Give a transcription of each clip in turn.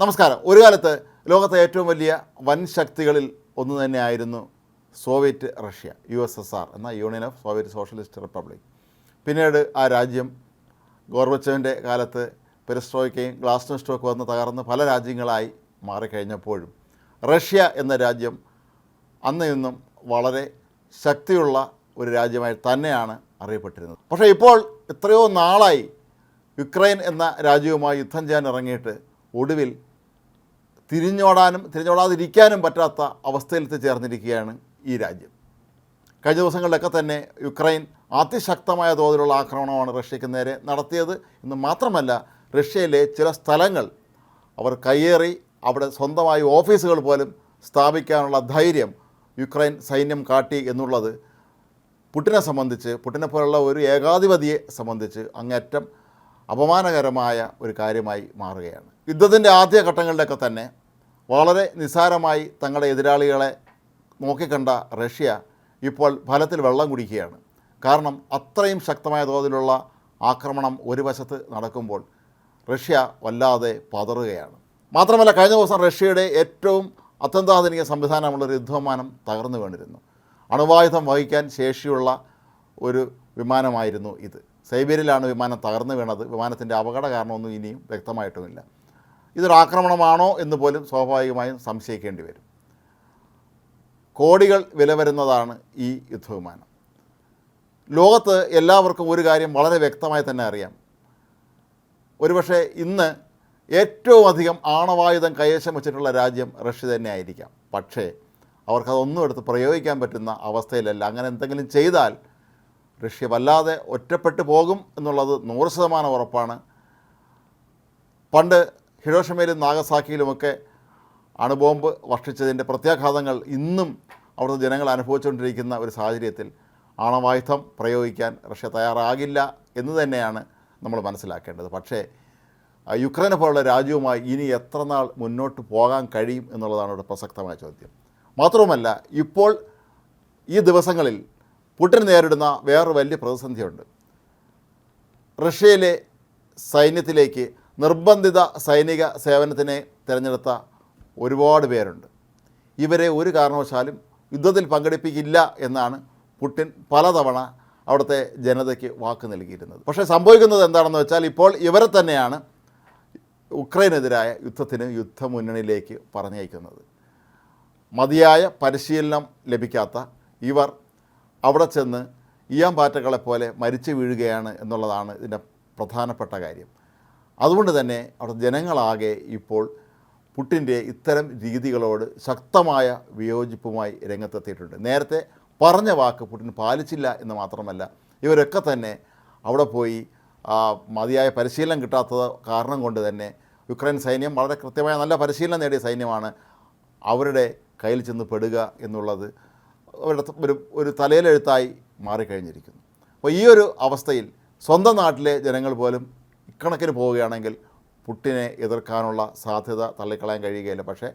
നമസ്കാരം. ഒരു കാലത്ത് ലോകത്തെ ഏറ്റവും വലിയ വൻ ശക്തികളിൽ ഒന്ന് തന്നെയായിരുന്നു Soviet Russia U S S R എന്ന Union of Soviet Socialist Republic. പിന്നീട് ആ രാജ്യം ഗോർബച്ചവിന്റെ കാലത്ത് പെരിസ്ട്രോയ്ക്കയും ഗ്ലാസ്നോസ്റ്റോക്ക് വന്ന് തകർന്ന് പല രാജ്യങ്ങളായി മാറിക്കഴിഞ്ഞപ്പോഴും റഷ്യ എന്ന രാജ്യം അന്ന് ഇന്നും വളരെ ശക്തിയുള്ള ഒരു രാജ്യമായി തന്നെയാണ് അറിയപ്പെട്ടിരുന്നത്. പക്ഷേ ഇപ്പോൾ എത്രയോ നാളായി യുക്രൈൻ എന്ന രാജ്യവുമായി യുദ്ധം ചെയ്യാൻ ഇറങ്ങിയിട്ട് ഒടുവിൽ തിരിഞ്ഞോടാനും തിരിഞ്ഞോടാതിരിക്കാനും പറ്റാത്ത അവസ്ഥയിലെത്തി ചേർന്നിരിക്കുകയാണ് ഈ രാജ്യം. കഴിഞ്ഞ ദിവസങ്ങളിലൊക്കെ തന്നെ യുക്രൈൻ അതിശക്തമായ തോതിലുള്ള ആക്രമണമാണ് റഷ്യയ്ക്ക് നേരെ നടത്തിയത്. എന്ന് മാത്രമല്ല റഷ്യയിലെ ചില സ്ഥലങ്ങൾ അവർ കയ്യേറി അവിടെ സ്വന്തമായി ഓഫീസുകൾ പോലും സ്ഥാപിക്കാനുള്ള ധൈര്യം യുക്രൈൻ സൈന്യം കാട്ടി എന്നുള്ളത് പുട്ടിനെ സംബന്ധിച്ച് പുട്ടിനെ പോലുള്ള ഒരു ഏകാധിപതിയെ സംബന്ധിച്ച് അങ്ങേറ്റം അപമാനകരമായ ഒരു കാര്യമായി മാറുകയാണ്. യുദ്ധത്തിന്റെ ആദ്യ ഘട്ടങ്ങളിലൊക്കെ തന്നെ വളരെ നിസ്സാരമായി തങ്ങളുടെ എതിരാളികളെ നോക്കിക്കണ്ട റഷ്യ ഇപ്പോൾ ഫലത്തിൽ വെള്ളം കുടിക്കുകയാണ്. കാരണം അത്രയും ശക്തമായ തോതിലുള്ള ആക്രമണം ഒരു വശത്ത് നടക്കുമ്പോൾ റഷ്യ വല്ലാതെ പതറുകയാണ്. മാത്രമല്ല കഴിഞ്ഞ ദിവസം റഷ്യയുടെ ഏറ്റവും അത്യന്താധുനിക സംവിധാനമുള്ളൊരു യുദ്ധവിമാനം തകർന്നു വീണിരുന്നു. അണുവായുധം വഹിക്കാൻ ശേഷിയുള്ള ഒരു വിമാനമായിരുന്നു ഇത്. സൈബീരിയയിലാണ് വിമാനം തകർന്നു വീണത്. വിമാനത്തിന്റെ അപകട കാരണമൊന്നും ഇനിയും വ്യക്തമായിട്ടുമില്ല. ഇതൊരു ആക്രമണമാണോ എന്ന് പോലും സ്വാഭാവികമായും സംശയിക്കേണ്ടി വരും. കോടികൾ വില വരുന്നതാണ് ഈ യുദ്ധവിമാനം. ലോകത്ത് എല്ലാവർക്കും ഒരു കാര്യം വളരെ വ്യക്തമായി തന്നെ അറിയാം. ഒരുപക്ഷെ ഇന്ന് ഏറ്റവും അധികം ആണവായുധം കൈവശം വെച്ചിട്ടുള്ള രാജ്യം റഷ്യ തന്നെ ആയിരിക്കാം പക്ഷേ അവർക്കതൊന്നും എടുത്ത് പ്രയോഗിക്കാൻ പറ്റുന്ന അവസ്ഥയിലല്ല. അങ്ങനെ എന്തെങ്കിലും ചെയ്താൽ റഷ്യ വല്ലാതെ ഒറ്റപ്പെട്ടു പോകും എന്നുള്ളത് നൂറ് ശതമാനം ഉറപ്പാണ്. പണ്ട് ഹിരോഷമയിലും നാഗസാക്കിയിലുമൊക്കെ അണുബോംബ് വർഷിച്ചതിന്റെ പ്രത്യാഘാതങ്ങൾ ഇന്നും അവിടുത്തെ ജനങ്ങൾ അനുഭവിച്ചുകൊണ്ടിരിക്കുന്ന ഒരു സാഹചര്യത്തിൽ ആണവായുധം പ്രയോഗിക്കാൻ റഷ്യ തയ്യാറാകില്ല എന്ന് തന്നെയാണ് നമ്മൾ മനസ്സിലാക്കേണ്ടത്. പക്ഷേ യുക്രൈനെ പോലുള്ള രാജ്യവുമായി ഇനി എത്ര നാൾ മുന്നോട്ട് പോകാൻ കഴിയും എന്നുള്ളതാണ് ഇവിടെ പ്രസക്തമായ ചോദ്യം. മാത്രവുമല്ല ഇപ്പോൾ ഈ ദിവസങ്ങളിൽ പുടിൻ നേരിടുന്ന വേറൊരു വലിയ പ്രതിസന്ധിയുണ്ട്. റഷ്യയിലെ സൈന്യത്തിലേക്ക് നിർബന്ധിത സൈനിക സേവനത്തിനെ തിരഞ്ഞെടുത്ത ഒരുപാട് പേരുണ്ട്. ഇവരെ ഒരു കാരണവശാലും യുദ്ധത്തിൽ പങ്കെടുപ്പിക്കില്ല എന്നാണ് പുടിൻ പലതവണ അവിടുത്തെ ജനതയ്ക്ക് വാക്ക് നൽകിയിരുന്നത്. പക്ഷേ സംഭവിക്കുന്നത് എന്താണെന്ന് വെച്ചാൽ ഇപ്പോൾ ഇവരെ തന്നെയാണ് ഉക്രൈനെതിരായ യുദ്ധത്തിന് യുദ്ധമുന്നണിയിലേക്ക് പറഞ്ഞയക്കുന്നത്. മതിയായ പരിശീലനം ലഭിക്കാത്ത ഇവർ അവിടെ ചെന്ന് ഇയാൻ പാറ്റകളെപ്പോലെ മരിച്ചു വീഴുകയാണ് എന്നുള്ളതാണ് ഇതിന്റെ പ്രധാനപ്പെട്ട കാര്യം. അതുകൊണ്ട് തന്നെ അവിടെ ജനങ്ങളാകെ ഇപ്പോൾ പുട്ടിന്റെ ഇത്തരം രീതികളോട് ശക്തമായ വിയോജിപ്പുമായി രംഗത്തെത്തിയിട്ടുണ്ട്. നേരത്തെ പറഞ്ഞ വാക്ക് പുട്ടിൻ പാലിച്ചില്ല എന്ന് മാത്രമല്ല ഇവരൊക്കെ തന്നെ അവിടെ പോയി മതിയായ പരിശീലനം കിട്ടാത്തത് കാരണം കൊണ്ട് തന്നെ യുക്രൈൻ സൈന്യം വളരെ കൃത്യമായ നല്ല പരിശീലനം നേടിയ സൈന്യമാണ് അവരുടെ കയ്യിൽ ചെന്ന് പെടുക എന്നുള്ളത് അവരുടെ ഒരു ഒരു തലയിലെഴുത്തായി മാറിക്കഴിഞ്ഞിരിക്കുന്നു. അപ്പോൾ ഈ ഒരു അവസ്ഥയിൽ സ്വന്തം നാട്ടിലെ ജനങ്ങൾ പോലും ഇക്കണക്കിന് പോവുകയാണെങ്കിൽ പുട്ടിനെ എതിർക്കാനുള്ള സാധ്യത തള്ളിക്കളയാൻ കഴിയുകയില്ല. പക്ഷേ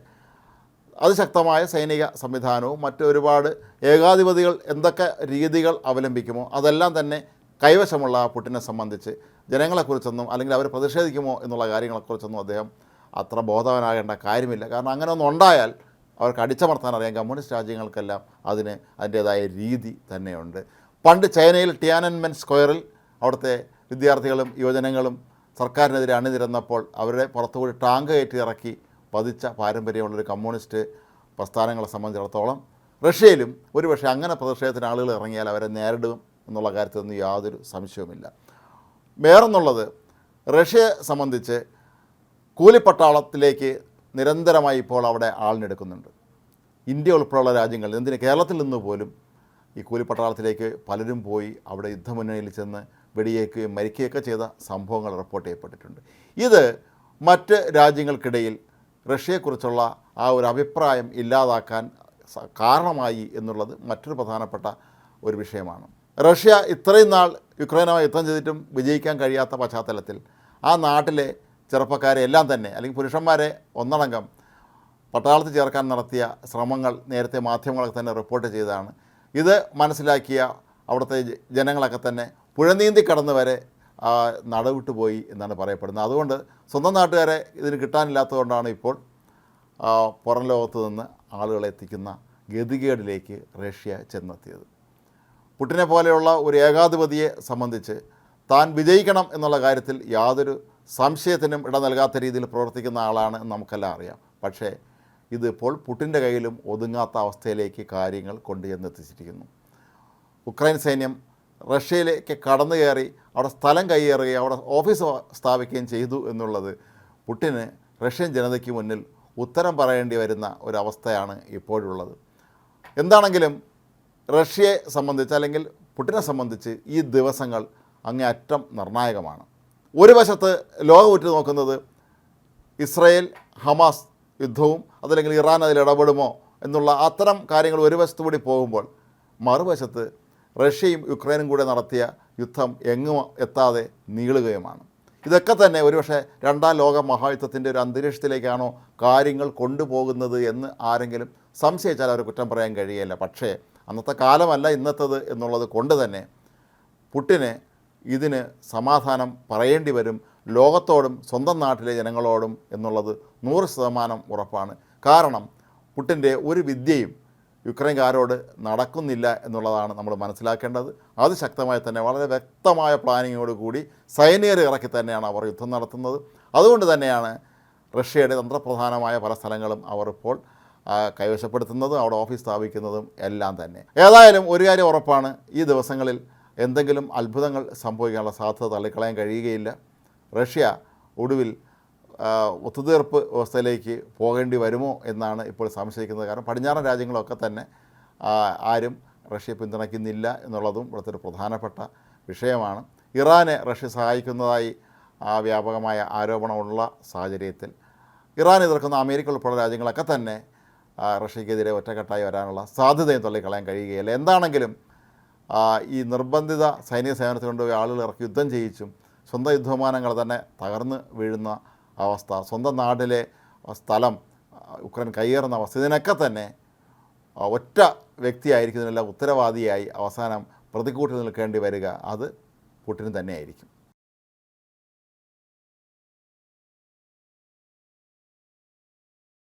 അതിശക്തമായ സൈനിക സംവിധാനവും മറ്റൊരുപാട് ഏകാധിപതികൾ എന്തൊക്കെ രീതികൾ അവലംബിക്കുമോ അതെല്ലാം തന്നെ കൈവശമുള്ള പുട്ടിനെ സംബന്ധിച്ച് ജനങ്ങളെക്കുറിച്ചൊന്നും അല്ലെങ്കിൽ അവർ പ്രതിഷേധിക്കുമോ എന്നുള്ള കാര്യങ്ങളെക്കുറിച്ചൊന്നും അദ്ദേഹം അത്ര ബോധവനാകേണ്ട കാര്യമില്ല. കാരണം അങ്ങനെ ഒന്നും ഉണ്ടായാൽ അവർക്ക് അടിച്ചമർത്താൻ അറിയാം. കമ്മ്യൂണിസ്റ്റ് രാജ്യങ്ങൾക്കെല്ലാം അതിന് അതിന്റേതായ രീതി തന്നെയുണ്ട്. പണ്ട് ചൈനയിൽ ടിയാനൻമെൻ സ്ക്വയറിൽ അവിടുത്തെ വിദ്യാർത്ഥികളും യുവജനങ്ങളും സർക്കാരിനെതിരെ അണിനിരന്നപ്പോൾ അവരുടെ പുറത്തുകൂടി ടാങ്ക് കയറ്റി ഇറക്കി പതിച്ച പാരമ്പര്യമുള്ളൊരു കമ്മ്യൂണിസ്റ്റ് പ്രസ്ഥാനങ്ങളെ സംബന്ധിച്ചിടത്തോളം റഷ്യയിലും ഒരുപക്ഷെ അങ്ങനെ പ്രതിഷേധത്തിന് ആളുകൾ ഇറങ്ങിയാൽ അവരെ നേരിടും എന്നുള്ള കാര്യത്തിലൊന്നും യാതൊരു സംശയവുമില്ല. വേറൊന്നുള്ളത് റഷ്യയെ സംബന്ധിച്ച് കൂലിപ്പട്ടാളത്തിലേക്ക് നിരന്തരമായി ഇപ്പോൾ അവിടെ ആളിനെടുക്കുന്നുണ്ട്. ഇന്ത്യ ഉൾപ്പെടെയുള്ള രാജ്യങ്ങളിൽ എന്തിന് കേരളത്തിൽ നിന്ന് പോലും ഈ കൂലിപ്പട്ടാളത്തിലേക്ക് പലരും പോയി അവിടെ യുദ്ധമുന്നണിയിൽ ചെന്ന് വെടിയേക്കുകയും മരിക്കുകയൊക്കെ ചെയ്ത സംഭവങ്ങൾ റിപ്പോർട്ട് ചെയ്യപ്പെട്ടിട്ടുണ്ട്. ഇത് മറ്റ് രാജ്യങ്ങൾക്കിടയിൽ റഷ്യയെക്കുറിച്ചുള്ള ആ ഒരു അഭിപ്രായം ഇല്ലാതാക്കാൻ കാരണമായി എന്നുള്ളത് മറ്റൊരു പ്രധാനപ്പെട്ട ഒരു വിഷയമാണ്. റഷ്യ ഇത്രയും നാൾ യുക്രൈനുമായി യുദ്ധം ചെയ്തിട്ടും വിജയിക്കാൻ കഴിയാത്ത പശ്ചാത്തലത്തിൽ ആ നാട്ടിലെ ചെറുപ്പക്കാരെ എല്ലാം തന്നെ അല്ലെങ്കിൽ പുരുഷന്മാരെ ഒന്നടങ്കം പട്ടാളത്തിൽ ചേർക്കാൻ നടത്തിയ ശ്രമങ്ങൾ നേരത്തെ മാധ്യമങ്ങളൊക്കെ തന്നെ റിപ്പോർട്ട് ചെയ്തതാണ്. ഇത് മനസ്സിലാക്കിയ അവിടുത്തെ ജനങ്ങളൊക്കെ തന്നെ പുഴനീന്തി കടന്ന് വരെ പോയി എന്നാണ് പറയപ്പെടുന്നത്. അതുകൊണ്ട് സ്വന്തം നാട്ടുകാരെ ഇതിന് കിട്ടാനില്ലാത്തതുകൊണ്ടാണ് ഇപ്പോൾ പുറം ലോകത്ത് നിന്ന് ആളുകളെ എത്തിക്കുന്ന ഗതികേടിലേക്ക് റഷ്യ ചെന്നെത്തിയത്. പുട്ടിനെ പോലെയുള്ള ഒരു ഏകാധിപതിയെ സംബന്ധിച്ച് താൻ വിജയിക്കണം എന്നുള്ള കാര്യത്തിൽ യാതൊരു സംശയത്തിനും ഇട നൽകാത്ത രീതിയിൽ പ്രവർത്തിക്കുന്ന ആളാണ് നമുക്കെല്ലാം അറിയാം. പക്ഷേ ഇതിപ്പോൾ പുട്ടിന്റെ കയ്യിലും ഒതുങ്ങാത്ത അവസ്ഥയിലേക്ക് കാര്യങ്ങൾ കൊണ്ടുചെന്നെത്തിച്ചിരിക്കുന്നു. ഉക്രൈൻ സൈന്യം റഷ്യയിലേക്ക് കടന്നു കയറി അവിടെ സ്ഥലം കൈയേറുകയും അവിടെ ഓഫീസ് സ്ഥാപിക്കുകയും ചെയ്തു എന്നുള്ളത് പുട്ടിന് റഷ്യൻ ജനതയ്ക്ക് മുന്നിൽ ഉത്തരം പറയേണ്ടി വരുന്ന ഒരവസ്ഥയാണ് ഇപ്പോഴുള്ളത്. എന്താണെങ്കിലും റഷ്യയെ സംബന്ധിച്ച് അല്ലെങ്കിൽ പുട്ടിനെ സംബന്ധിച്ച് ഈ ദിവസങ്ങൾ അങ്ങേയറ്റം നിർണായകമാണ്. ഒരു വശത്ത് ലോകം ഉറ്റു നോക്കുന്നത് ഇസ്രയേൽ ഹമാസ് യുദ്ധവും അതല്ലെങ്കിൽ ഇറാൻ അതിൽ ഇടപെടുമോ എന്നുള്ള അത്തരം കാര്യങ്ങൾ ഒരു വശത്തു കൂടി പോകുമ്പോൾ മറുവശത്ത് റഷ്യയും യുക്രൈനും കൂടെ നടത്തിയ യുദ്ധം എങ്ങും എത്താതെ നീളുകയുമാണ്. ഇതൊക്കെ തന്നെ ഒരുപക്ഷെ രണ്ടാം ലോക മഹായുദ്ധത്തിന്റെ ഒരു അന്തരീക്ഷത്തിലേക്കാണോ കാര്യങ്ങൾ കൊണ്ടുപോകുന്നത് എന്ന് ആരെങ്കിലും സംശയിച്ചാൽ അവർ കുറ്റം പറയാൻ കഴിയില്ല പക്ഷേ അന്നത്തെ കാലമല്ല ഇന്നത്തത് എന്നുള്ളത് കൊണ്ട് തന്നെ പുട്ടിന് ഇതിന് സമാധാനം പറയേണ്ടി വരും. ലോകത്തോടും സ്വന്തം നാട്ടിലെ ജനങ്ങളോടും എന്നുള്ളത് നൂറ് ശതമാനം ഉറപ്പാണ്. കാരണം പുട്ടിന്റെ ഒരു വിദ്യയും യുക്രൈൻകാരോട് നടക്കുന്നില്ല എന്നുള്ളതാണ് നമ്മൾ മനസ്സിലാക്കേണ്ടത്. അത് ശക്തമായി തന്നെ വളരെ വ്യക്തമായ പ്ലാനിങ്ങോട് കൂടി സൈനികർ ഇറക്കി തന്നെയാണ് അവർ യുദ്ധം നടത്തുന്നത്. അതുകൊണ്ട് തന്നെയാണ് റഷ്യയുടെ തന്ത്രപ്രധാനമായ പല സ്ഥലങ്ങളും അവർ ഇപ്പോൾ കൈവശപ്പെടുത്തുന്നതും അവിടെ ഓഫീസ് സ്ഥാപിക്കുന്നതും എല്ലാം തന്നെ. ഏതായാലും ഒരു കാര്യം ഉറപ്പാണ് ഈ ദിവസങ്ങളിൽ എന്തെങ്കിലും അത്ഭുതങ്ങൾ സംഭവിക്കാനുള്ള സാധ്യത തള്ളിക്കളയാൻ കഴിയുകയില്ല. റഷ്യ ഒടുവിൽ ഒത്തുതീർപ്പ് വ്യവസ്ഥയിലേക്ക് പോകേണ്ടി വരുമോ എന്നാണ് ഇപ്പോൾ സംശയിക്കുന്നത്. കാരണം പടിഞ്ഞാറൻ രാജ്യങ്ങളൊക്കെ തന്നെ ആരും റഷ്യ പിന്തുണയ്ക്കുന്നില്ല എന്നുള്ളതും ഇവിടുത്തെ ഒരു പ്രധാനപ്പെട്ട വിഷയമാണ്. ഇറാനെ റഷ്യ സഹായിക്കുന്നതായി വ്യാപകമായ ആരോപണമുള്ള സാഹചര്യത്തിൽ ഇറാൻ എതിർക്കുന്ന അമേരിക്ക ഉൾപ്പെടെ രാജ്യങ്ങളൊക്കെ തന്നെ റഷ്യക്കെതിരെ ഒറ്റക്കെട്ടായി വരാനുള്ള സാധ്യതയും തള്ളിക്കളയാൻ കഴിയുകയില്ല. എന്താണെങ്കിലും ഈ നിർബന്ധിത സൈനിക സേവനത്തിൽ കൊണ്ടുപോയി ആളുകൾ ഇറക്കി യുദ്ധം ചെയ്യിച്ചും സ്വന്തം യുദ്ധവിമാനങ്ങൾ തന്നെ തകർന്ന് വീഴുന്ന അവസ്ഥ. സ്വന്തം നാട്ടിലെ സ്ഥലം ഉക്രൈൻ കയ്യേറുന്ന അവസ്ഥ ഇതിനൊക്കെ തന്നെ ഒറ്റ ഒറ്റ വ്യക്തിയായിരിക്കുന്നതിനെല്ലാം ഉത്തരവാദിയായി അവസാനം പ്രതിക്കൂട്ടിൽ നിൽക്കേണ്ടി വരിക. അത് പുട്ടിന് തന്നെയായിരിക്കും.